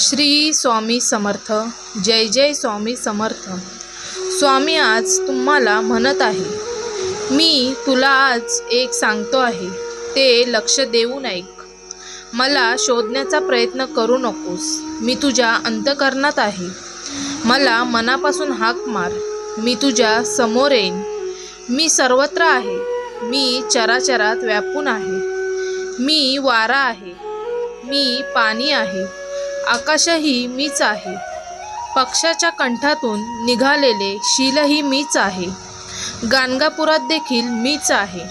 श्री स्वामी समर्थ. जय जय स्वामी समर्थ. स्वामी आज तुम्हाला म्हणत आहे. मी तुला आज एक सांगतो आहे. ते लक्ष देऊन ऐक मला शोधण्याचा प्रयत्न करू नकोस. मी तुझ्या अंतकरणात आहे. मला मनापासून हाक मार. मी तुझ्या समोर येईन. मी सर्वत्र आहे. मी चराचरात व्यापून आहे. मी वारा आहे. मी पाणी आहे. आकाशही मीच आहे. पक्षाच्या कंठातून निघालेले शीलही मीच आहे. गाणगापुरात देखील मीच आहे.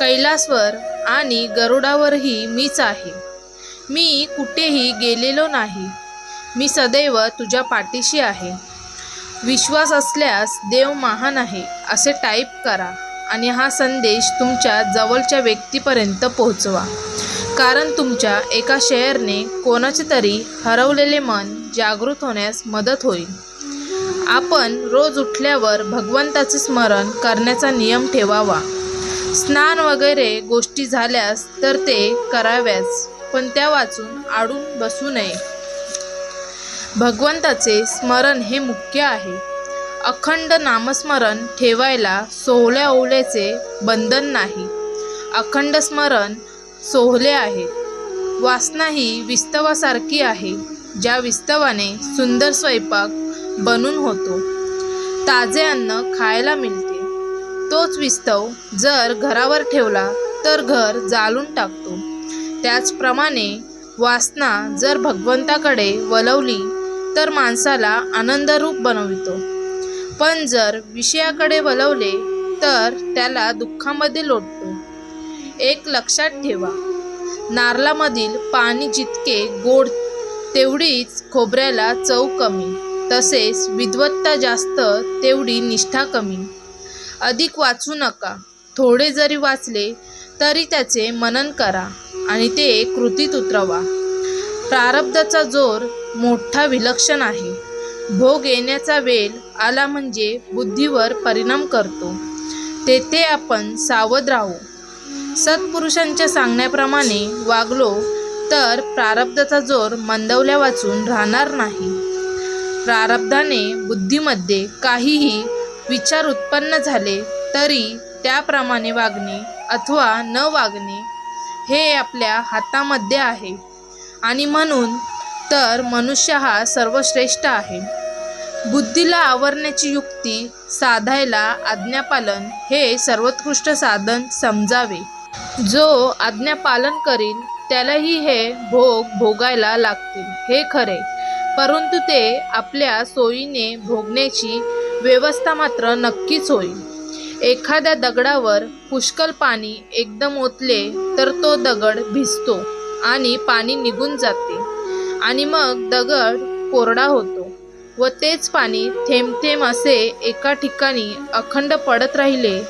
कैलासवर आणि गरुडावरही मीच आहे. मी कुठेही गेलेलो नाही. मी सदैव तुझ्या पाठीशी आहे. विश्वास असल्यास देव महान आहे असे टाईप करा आणि हा संदेश तुमच्या जवळच्या व्यक्तीपर्यंत पोहोचवा. कारण तुमच्या एका शेअरने कोणाचे तरी हरवलेले मन जागृत होण्यास मदत होईल. आपण रोज उठल्यावर भगवंताचे स्मरण करण्याचा नियम ठेवावा. स्नान वगैरे गोष्टी झाल्यास तर ते कराव्याच पण त्या वाचून आडून बसू नये. भगवंताचे स्मरण हे मुख्य आहे. अखंड नामस्मरण ठेवायला सोहल्या ओवल्याचे बंधन नाही. अखंड स्मरण सोहले आहे. वासना ही विस्तवासारखी आहे ज्या विस्तवाने सुंदर स्वयंपाक बनून होतो. ताजे अन्न खायला मिळते. तोच विस्तव जर घरावर ठेवला तर घर जाळून टाकतो. त्याचप्रमाणे वासना जर भगवंताकडे वलवली तर माणसाला आनंदरूप बनवितो. पण जर विषयाकडे वलवले तर त्याला दुःखामध्ये लोटतो. एक लक्षात ठेवा. नारळामधील पाणी जितके गोड तेवढीच खोबऱ्याला चव कमी. तसेच विद्वत्ता जास्त तेवढी निष्ठा कमी. अधिक वाचू नका. थोडे जरी वाचले तरी त्याचे मनन करा आणि ते कृतीत उतरवा. प्रारब्धाचा जोर मोठा विलक्षण आहे. भोग येण्याचा वेळ आला म्हणजे बुद्धीवर परिणाम करतो. तेथे आपण सावध राहू. सत्पुरुषांच्या सांगण्याप्रमाणे वागलो तर प्रारब्धाचा जोर मंदवल्या वाचून राहणार नाही. प्रारब्धाने बुद्धीमध्ये काहीही विचार उत्पन्न झाले तरी त्याप्रमाणे वागणे अथवा न वागणे हे आपल्या हातामध्ये आहे. आणि म्हणून तर मनुष्य हा सर्वश्रेष्ठ आहे. बुद्धीला आवरण्याची युक्ती साधायला आज्ञापालन हे सर्वोत्कृष्ट साधन समजावे. जो आज्ञापालन करील त्यालाही हे भोग भोगायला लागतील. हे खरे. परंतु ते आपल्या सोयीने भोगण्याची व्यवस्था मात्र नक्कीच होईल. एखाद्या दगडावर पुष्कळ पाणी एकदम ओतले तर तो दगड भिजतो आणि पाणी निघून जाते आणि मग दगड कोरडा होतो व तेच पाणी थेंब थेंब असे एका ठिकाणी अखंड पडत राहिले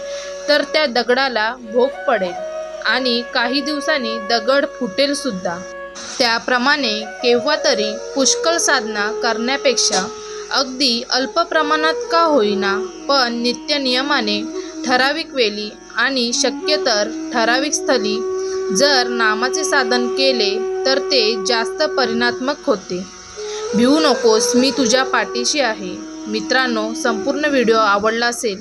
तर त्या दगडाला भोग पडेल. आणि काही दिवसांनी दगड फुटेल सुद्धा. त्याप्रमाणे केव्हा तरी पुष्कळ साधना करण्यापेक्षा अगदी अल्प प्रमाणात का होईना पण नित्य नियमाने ठराविक वेली आणि शक्य तर ठराविक स्थली जर नामाचे साधन केले तर ते जास्त परिणात्मक होते. भिवू नकोस मी तुझ्या पाठीशी आहे. मित्रांनो संपूर्ण व्हिडिओ आवडला असेल